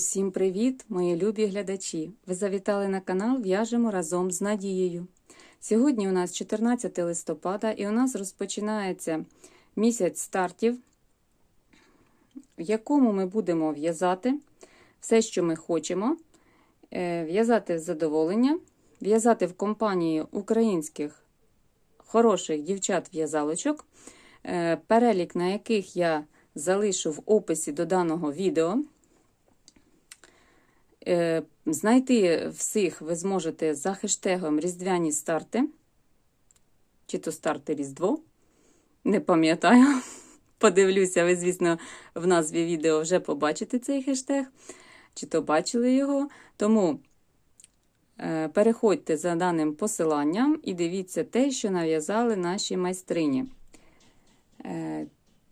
Усім привіт, мої любі глядачі! Ви завітали на канал В'яжемо разом з Надією. Сьогодні у нас 14 листопада і у нас розпочинається місяць стартів, в якому ми будемо в'язати все, що ми хочемо, е, в'язати з задоволення, в'язати в компанії українських хороших дівчат-в'язалочок, е, перелік на яких я залишу в описі до даного відео. Е, Знайти всіх ви зможете за хештегом Різдвяні старти. Чи то старти Різдво. Не пам'ятаю. Подивлюся, ви, звісно, в назві відео вже побачите цей хештег, чи то бачили його. Тому е, переходьте за даним посиланням і дивіться те, що нав'язали наші майстрині.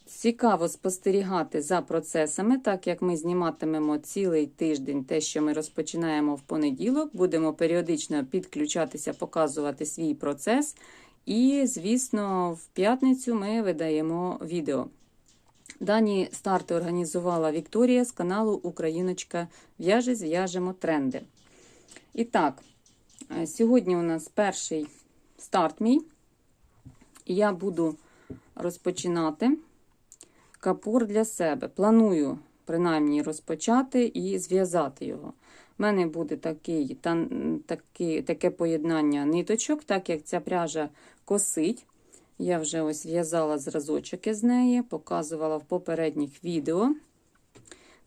Е, Цікаво спостерігати за процесами, так як ми зніматимемо цілий тиждень, те, що ми розпочинаємо в понеділок, будемо періодично підключатися, показувати свій процес. І, звісно, в п'ятницю ми видаємо відео. Дані старти організувала Вікторія з каналу Україночка В'яже, зв'яжемо тренди. І так, сьогодні у нас перший старт мій. Я буду розпочинати капур для себе. Планую, принаймні, розпочати і зв'язати його. У мене буде такий, та, такий, таке поєднання ниточок, так як ця пряжа косить. Я вже ось в'язала зразочок із неї, показувала в попередніх відео.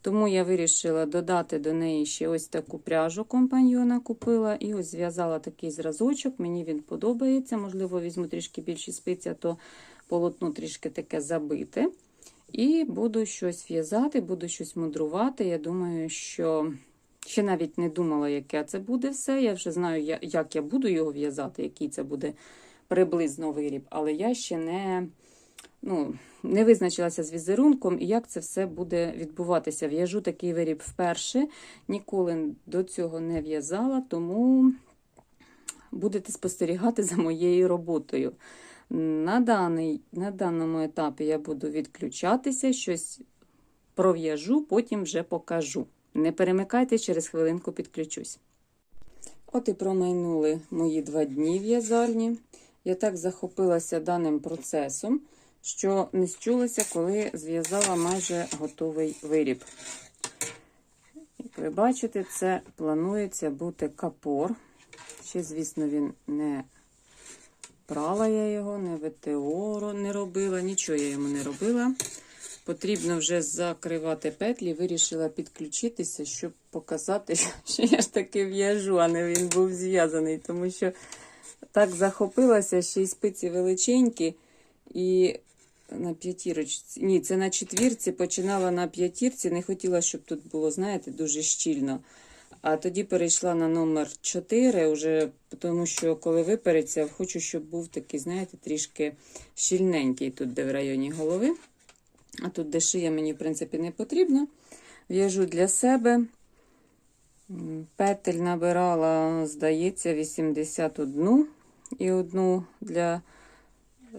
Тому я вирішила додати до неї ще ось таку пряжу компаньйона купила. І ось зв'язала такий зразочок. Мені він подобається. Можливо, візьму трішки більші спиці, а то полотно трішки таке забите. І буду щось в'язати, буду щось мудрувати. Я думаю, що ще навіть не думала, яке це буде все. Я вже знаю, як я буду його в'язати, який це буде приблизно виріб, але я ще не ну, не визначилася з візерунком і як це все буде відбуватися. В'яжу такий виріб вперше, ніколи до цього не в'язала, тому будете спостерігати за моєю роботою. На даний, на даному етапі я буду відключатися, щось пров'яжу, потім вже покажу. Не перемикайте, через хвилинку підключусь. От і промайнули мої два дні в'язальні. Я так захопилася даним процесом, що не счулася, коли зв'язала майже готовий виріб. Як ви бачите, це планується бути капор. Ще, звісно, він не прала я його, не ВТО не робила, нічого я йому не робила. Потрібно вже закривати петлі, вирішила підключитися, щоб показати, що я ж таки в'яжу, а не він був зв'язаний, тому що так захопилася, ще й спиці величенькі. І на п'ятірочці, ні, це на четвірці, починала на п'ятірці, не хотіла, щоб тут було, знаєте, дуже щільно. А тоді перейшла на номер 4, вже, тому що коли випереться, хочу, щоб був такий, знаєте, трішки щільненький тут, де в районі голови. А тут, де шия, мені, в принципі, не потрібно. В'яжу для себе. Петель набирала, здається, 81 і одну для е,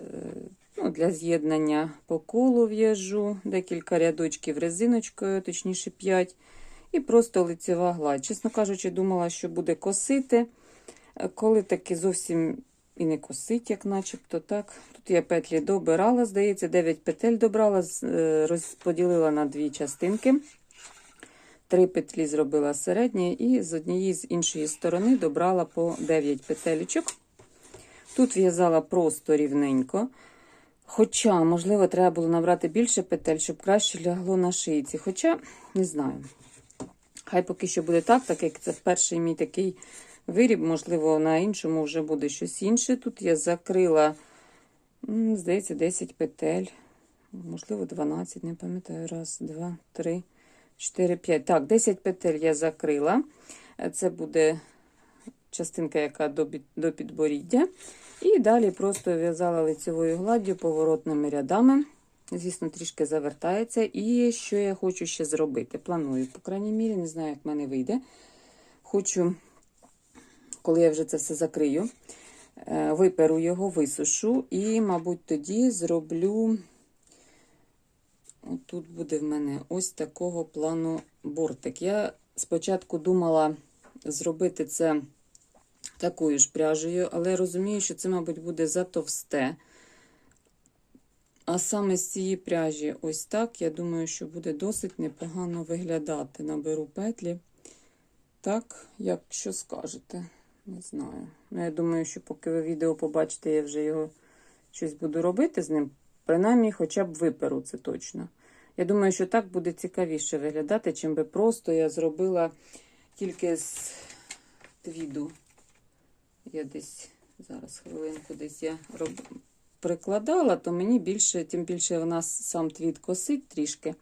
ну, для з'єднання по колу в'яжу, декілька рядочків резиночкою, точніше 5. І просто лицева гладь. Чесно кажучи, думала, що буде косити. Е, коли таки зовсім і не косить, як начебто. так. Тут я петлі добирала, здається, 9 петель добрала, е, розподілила на дві частинки. Три петлі зробила середні, і з однієї з іншої сторони добрала по 9 петелечок. Тут в'язала просто рівненько. Хоча, можливо, треба було набрати більше петель, щоб краще лягло на шийці. Хоча, не знаю. Хай поки що буде так, так як це перший мій такий виріб, можливо, на іншому вже буде щось інше. Тут я закрила, здається, 10 петель, можливо, 12, не пам'ятаю, раз, два, три, чотири, п'ять. Так, 10 петель я закрила. Це буде частинка, яка до підборіддя. І далі просто в'язала лицевою гладдю поворотними рядами. Звісно, трішки завертається. І що я хочу ще зробити? Планую, по крайній мірі, не знаю, як в мене вийде. Хочу, коли я вже це все закрию, е, виперу його, висушу, і, мабуть, тоді зроблю Отут буде в мене ось такого плану бортик. Я спочатку думала зробити це такою ж пряжею, але розумію, що це, мабуть, буде затовсте. А саме з цієї пряжі, ось так, я думаю, що буде досить непогано виглядати. Наберу петлі. Так, як що скажете, не знаю. Ну, я думаю, що поки ви відео побачите, я вже його щось буду робити з ним. Принаймні, хоча б виперу це точно. Я думаю, що так буде цікавіше виглядати, чим би просто я зробила тільки з твіду. Я десь зараз хвилинку десь я роб... прикладала, то мені більше, тим більше в нас сам твіт косить трішки.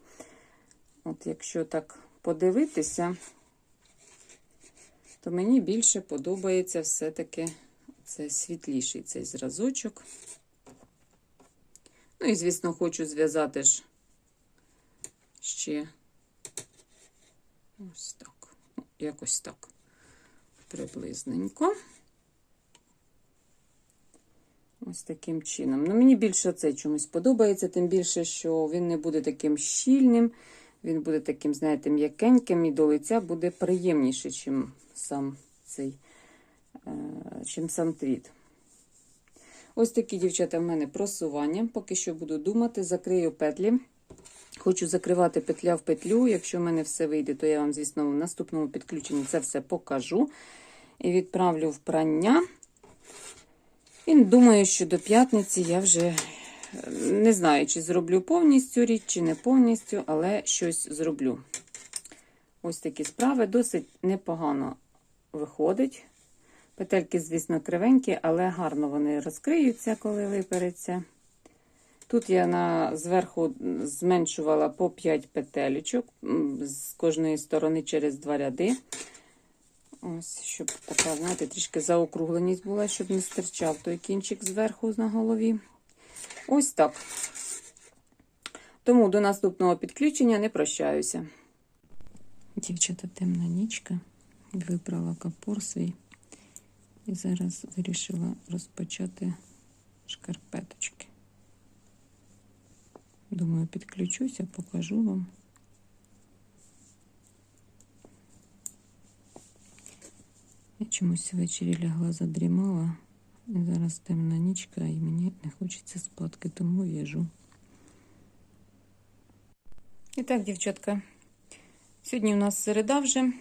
От якщо так подивитися, то мені більше подобається все-таки це світліший цей зразочок. Ну і, звісно, хочу зв'язати ж ще ось так. Якось так. Приблизненько. Ось таким чином. Ну, мені більше це чомусь подобається, тим більше, що він не буде таким щільним, він буде таким, знаєте, м'якеньким, і до лиця буде приємніше, чим сам цей, е, чим сам твіт. Ось такі, дівчата, в мене просування. Поки що буду думати, закрию петлі. Хочу закривати петля в петлю. Якщо в мене все вийде, то я вам, звісно, в наступному підключенні це все покажу. І відправлю в прання. І думаю, що до п'ятниці я вже не знаю, чи зроблю повністю річ, чи не повністю, але щось зроблю. Ось такі справи. Досить непогано виходить. Петельки, звісно, кривенькі, але гарно вони розкриються, коли випереться. Тут я на, зверху зменшувала по 5 петелечок з кожної сторони через два ряди. Ось, щоб така, знаєте, трішки заокругленість була, щоб не стирчав той кінчик зверху на голові. Ось так. Тому до наступного підключення не прощаюся. Дівчата темна нічка. Вибрала капор свій. І зараз вирішила розпочати шкарпеточки. Думаю, підключуся, покажу вам. Я чомусь ввечері лягла, задрімала. Зараз темна нічка, і мені не хочеться спадки, тому в'яжу. І так, дівчатка, сьогодні у нас середа вже.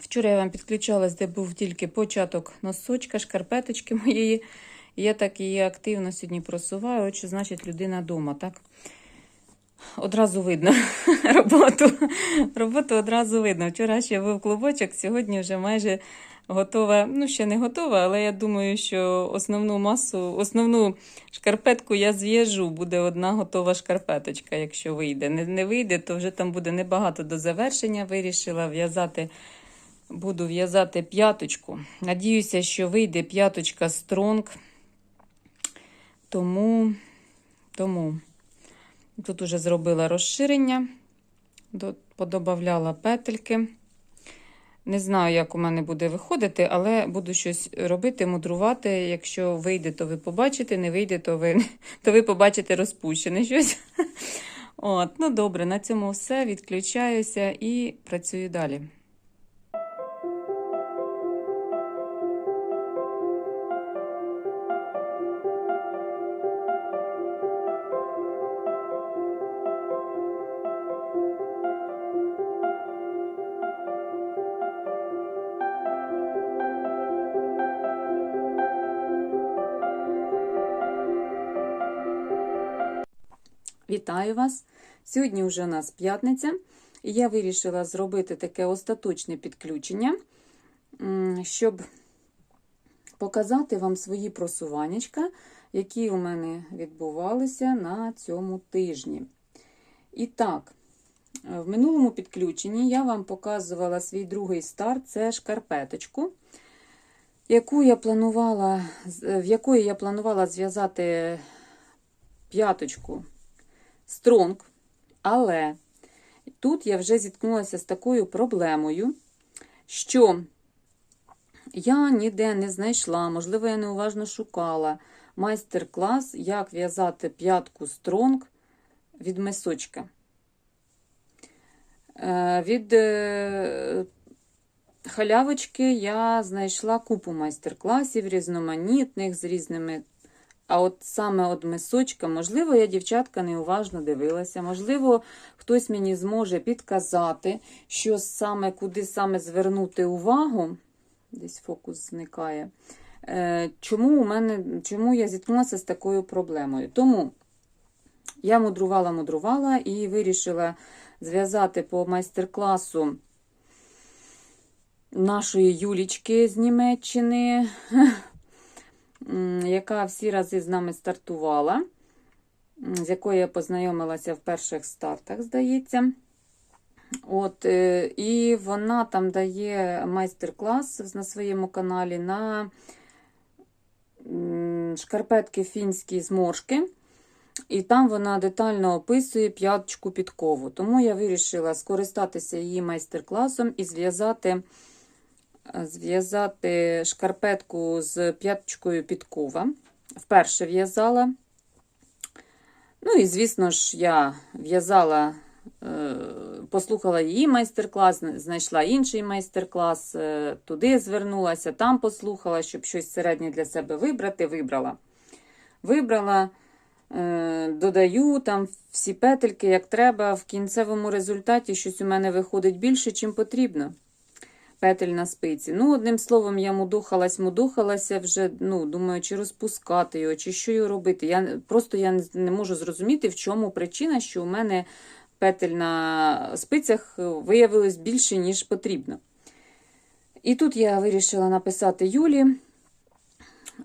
Вчора я вам підключалась, де був тільки початок носочка, шкарпеточки моєї. Я так її активно сьогодні просуваю, от що значить людина вдома, так? Одразу видно роботу. Роботу одразу видно. Вчора ще був клубочок, сьогодні вже майже готова. Ну, ще не готова, але я думаю, що основну масу, основну шкарпетку я зв'яжу. Буде одна готова шкарпеточка, якщо вийде. Не, не вийде, то вже там буде небагато до завершення. Вирішила в'язати. Буду в'язати п'яточку. Надіюся, що вийде п'яточка стронг. Тому, тому тут уже зробила розширення, подобавляла петельки. Не знаю, як у мене буде виходити, але буду щось робити, мудрувати. Якщо вийде, то ви побачите, не вийде, то ви то ви побачите розпущене щось. От, Ну, добре, на цьому все. Відключаюся і працюю далі. Вітаю вас! Сьогодні вже у нас п'ятниця, і я вирішила зробити таке остаточне підключення, щоб показати вам свої просуваннячка, які у мене відбувалися на цьому тижні. І так, в минулому підключенні я вам показувала свій другий старт це шкарпеточку, яку я планувала, в якої я планувала зв'язати п'яточку стронг, але тут я вже зіткнулася з такою проблемою, що я ніде не знайшла, можливо, я неуважно шукала майстер-клас, як в'язати п'ятку стронг від мисочка. Е, Від е, халявочки я знайшла купу майстер-класів різноманітних з різними. А от саме от мисочка, можливо, я дівчатка неуважно дивилася, можливо, хтось мені зможе підказати, що саме, куди саме звернути увагу. Десь фокус зникає. Е, Чому у мене, чому я зіткнулася з такою проблемою? Тому я мудрувала, мудрувала і вирішила зв'язати по майстер-класу нашої Юлічки з Німеччини, яка всі рази з нами стартувала, з якою я познайомилася в перших стартах, здається. От, е, І вона там дає майстер-клас на своєму каналі на шкарпетки фінські зморшки. І там вона детально описує п'яточку підкову. Тому я вирішила скористатися її майстер-класом і зв'язати зв'язати шкарпетку з п'яточкою підкова. Вперше в'язала. Ну і, звісно ж, я в'язала, е, послухала її майстер-клас, знайшла інший майстер-клас, е, туди звернулася, там послухала, щоб щось середнє для себе вибрати. Вибрала. Вибрала. Е, Додаю там всі петельки, як треба. В кінцевому результаті щось у мене виходить більше, чим потрібно. Петель на спиці. Ну, одним словом, я мудухалась, мудухалася вже, ну, думаю, чи розпускати його, чи що його робити. Я, Просто я не- можу зрозуміти, в чому причина, що у мене петель на спицях виявилось більше, ніж потрібно. І тут я вирішила написати Юлі.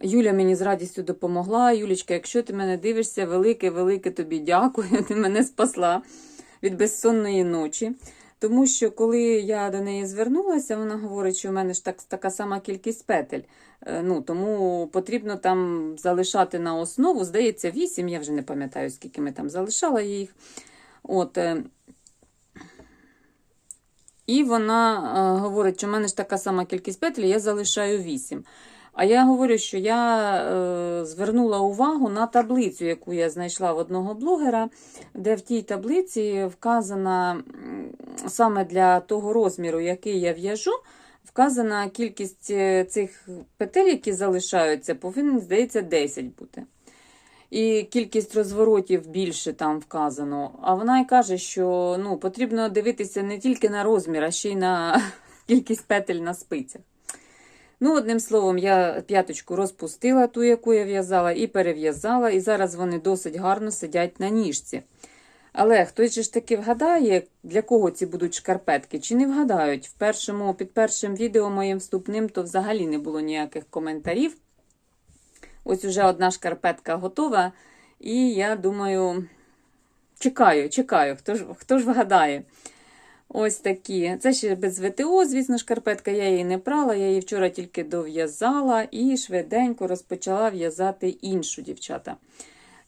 Юля мені з радістю допомогла. Юлічка, якщо ти мене дивишся, велике, велике тобі дякую. Ти мене спасла від безсонної ночі. Тому що, коли я до неї звернулася, вона говорить, що в мене ж так, така сама кількість петель. Е, Ну, тому потрібно там залишати на основу. Здається, 8, я вже не пам'ятаю, скільки ми там залишала їх. От, е, і вона е, говорить, що в мене ж така сама кількість петель, я залишаю 8. А я говорю, що я е, звернула увагу на таблицю, яку я знайшла в одного блогера, де в тій таблиці вказана саме для того розміру, який я в'яжу, вказана кількість е, цих петель, які залишаються, повинен, здається, 10 бути. І кількість розворотів більше там вказано. А вона і каже, що ну, потрібно дивитися не тільки на розмір, а ще й на кількість петель на спицях. Ну, одним словом, я п'яточку розпустила, ту, яку я в'язала, і перев'язала, і зараз вони досить гарно сидять на ніжці. Але хтось же ж таки вгадає, для кого ці будуть шкарпетки, чи не вгадають. В першому, під першим відео моїм вступним то взагалі не було ніяких коментарів. Ось уже одна шкарпетка готова. І я думаю, чекаю, чекаю, хто ж, хто ж вгадає. Ось такі. Це ще без ВТО, звісно, шкарпетка. Я її не прала, я її вчора тільки дов'язала і швиденько розпочала в'язати іншу дівчата.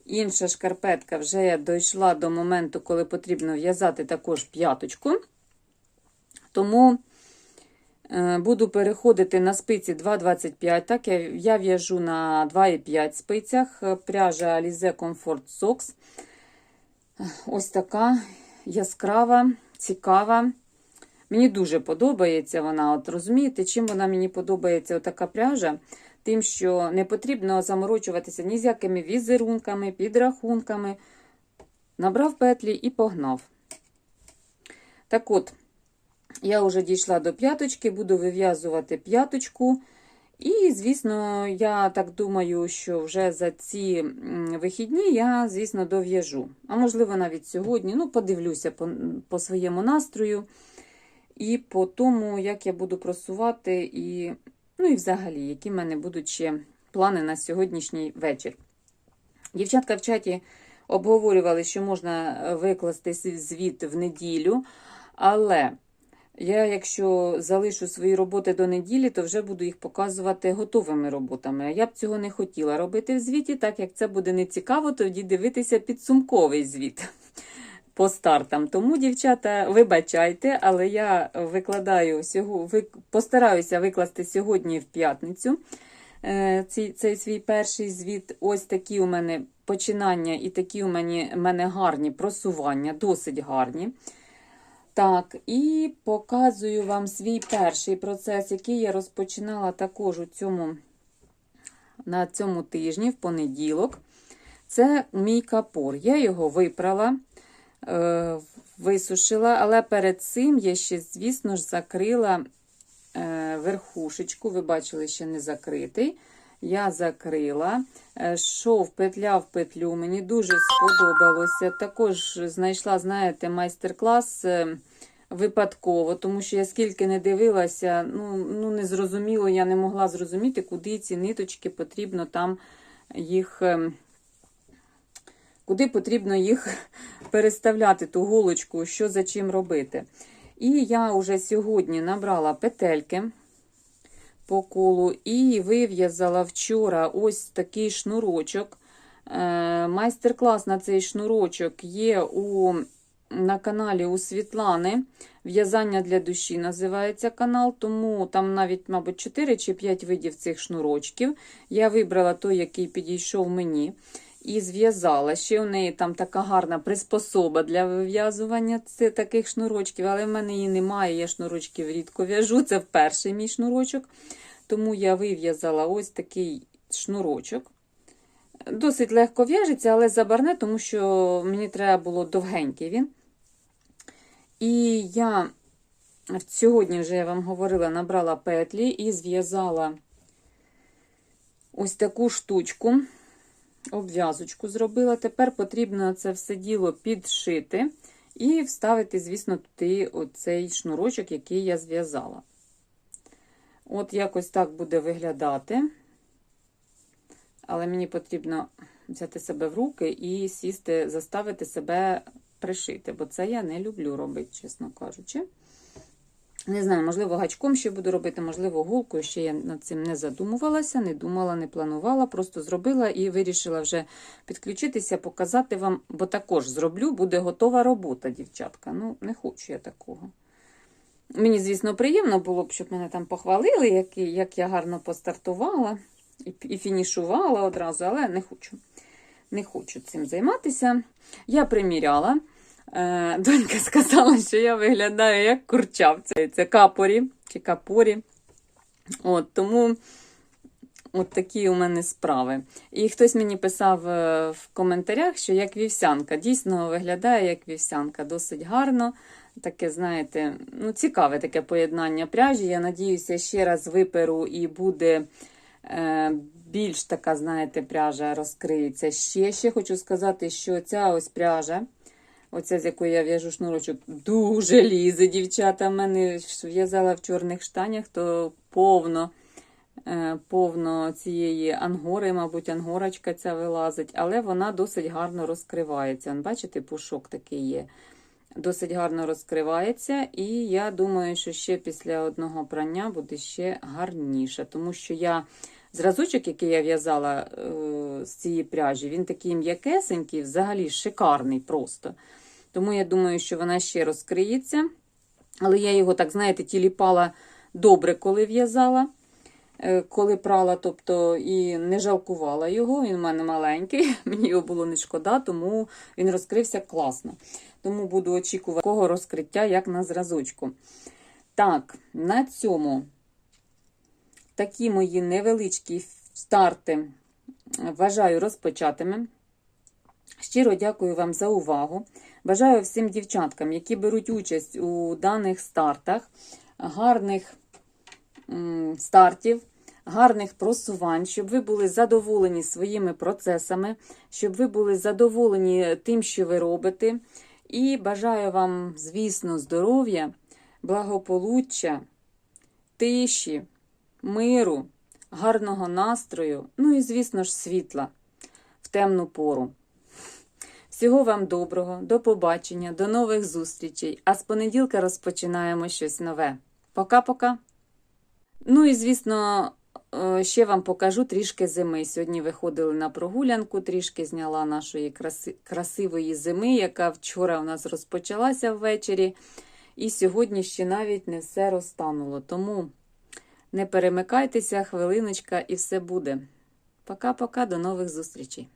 Інша шкарпетка вже я дійшла до моменту, коли потрібно в'язати також п'яточку. Тому е, буду переходити на спиці 2,25. Так, я, в'яжу на 2,5 спицях. Пряжа Alize Comfort Socks. Ось така яскрава, цікава. Мені дуже подобається вона. От розумієте, чим вона мені подобається така пряжа? Тим, що не потрібно заморочуватися ні з якими візерунками, підрахунками. Набрав петлі і погнав. Так от, я вже дійшла до п'яточки, буду вив'язувати п'яточку. І, звісно, я так думаю, що вже за ці вихідні я, звісно, дов'яжу. А можливо, навіть сьогодні. Ну, подивлюся по, по своєму настрою і по тому, як я буду просувати, і, ну і взагалі, які в мене будуть ще плани на сьогоднішній вечір. Дівчатка в чаті обговорювали, що можна викласти звіт в неділю, але. Я, якщо залишу свої роботи до неділі, то вже буду їх показувати готовими роботами. Я б цього не хотіла робити в звіті, так як це буде нецікаво, тоді дивитися підсумковий звіт по стартам. Тому, дівчата, вибачайте, але я викладаю постараюся викласти сьогодні в п'ятницю е, цей, цей свій перший звіт. Ось такі у мене починання і такі у мене, мене гарні просування, досить гарні. Так, і показую вам свій перший процес, який я розпочинала також у цьому, на цьому тижні, в понеділок. Це мій капор. Я його випрала, е, висушила, але перед цим я ще, звісно ж, закрила е, верхушечку. Ви бачили, ще не закритий. Я закрила, Е, шов петля в петлю. Мені дуже сподобалося. Також знайшла, знаєте, майстер-клас е, випадково, тому що я скільки не дивилася, ну, ну не зрозуміло, я не могла зрозуміти, куди ці ниточки потрібно там їх. ем, Куди потрібно їх переставляти, ту голочку, що за чим робити. І я вже сьогодні набрала петельки по колу і вив'язала вчора ось такий шнурочок. Е, Майстер-клас на цей шнурочок є у, на каналі у Світлани. В'язання для душі називається канал, тому там навіть, мабуть, 4 чи 5 видів цих шнурочків. Я вибрала той, який підійшов мені. І зв'язала. Ще у неї там така гарна приспособа для вив'язування таких шнурочків, але в мене її немає, я шнурочків рідко в'яжу. Це перший мій шнурочок. Тому я вив'язала ось такий шнурочок. Досить легко в'яжеться, але забарне, тому що мені треба було довгенький він. І я сьогодні вже я вам говорила, набрала петлі і зв'язала ось таку штучку обв'язочку зробила. Тепер потрібно це все діло підшити і вставити, звісно, туди оцей шнурочок, який я зв'язала. От якось так буде виглядати. Але мені потрібно взяти себе в руки і сісти, заставити себе пришити, бо це я не люблю робити, чесно кажучи. Не знаю, можливо, гачком ще буду робити, можливо, голкою. Ще я над цим не задумувалася, не думала, не планувала. Просто зробила і вирішила вже підключитися, показати вам, бо також зроблю, буде готова робота, дівчатка. Ну, не хочу я такого. Мені, звісно, приємно було б, щоб мене там похвалили, як, як я гарно постартувала і, і фінішувала одразу, але не хочу. Не хочу цим займатися. Я приміряла. Е, Донька сказала, що я виглядаю як курча. Це, це капорі чи капорі. От, Тому от такі у мене справи. І хтось мені писав е, в коментарях, що як вівсянка. Дійсно виглядає як вівсянка, досить гарно. Таке, знаєте, ну, цікаве таке поєднання пряжі. Я надіюся, ще раз виперу і буде. Е, більш така, знаєте, пряжа розкриється. Ще ще хочу сказати, що ця ось пряжа, оця, з якої я в'яжу шнурочок, дуже лізе, дівчата. В мене в'язала в чорних штанях, то повно е, повно цієї ангори, мабуть, ангорочка ця вилазить, але вона досить гарно розкривається. Бачите, пушок такий є. Досить гарно розкривається, і я думаю, що ще після одного прання буде ще гарніше, тому що я зразочок, який я в'язала е, з цієї пряжі, він такий м'якесенький, взагалі шикарний просто. Тому я думаю, що вона ще розкриється. Але я його, так, знаєте, тіліпала добре, коли в'язала, е, коли прала, тобто і не жалкувала його. Він у мене маленький, мені його було не шкода, тому він розкрився класно. Тому буду очікувати такого розкриття, як на зразочку. Так, на цьому такі мої невеличкі старти вважаю розпочатими. Щиро дякую вам за увагу. Бажаю всім дівчаткам, які беруть участь у даних стартах, гарних стартів, гарних просувань, щоб ви були задоволені своїми процесами, щоб ви були задоволені тим, що ви робите. І бажаю вам, звісно, здоров'я, благополуччя, тиші, миру, гарного настрою, ну і, звісно ж, світла в темну пору. Всього вам доброго, до побачення, до нових зустрічей. А з понеділка розпочинаємо щось нове. Пока-пока. Ну і, звісно, е, ще вам покажу трішки зими. Сьогодні виходили на прогулянку, трішки зняла нашої краси... красивої зими, яка вчора у нас розпочалася ввечері. І сьогодні ще навіть не все розтануло. Тому Не перемикайтеся, хвилиночка, і все буде. Пока-пока, до нових зустрічей.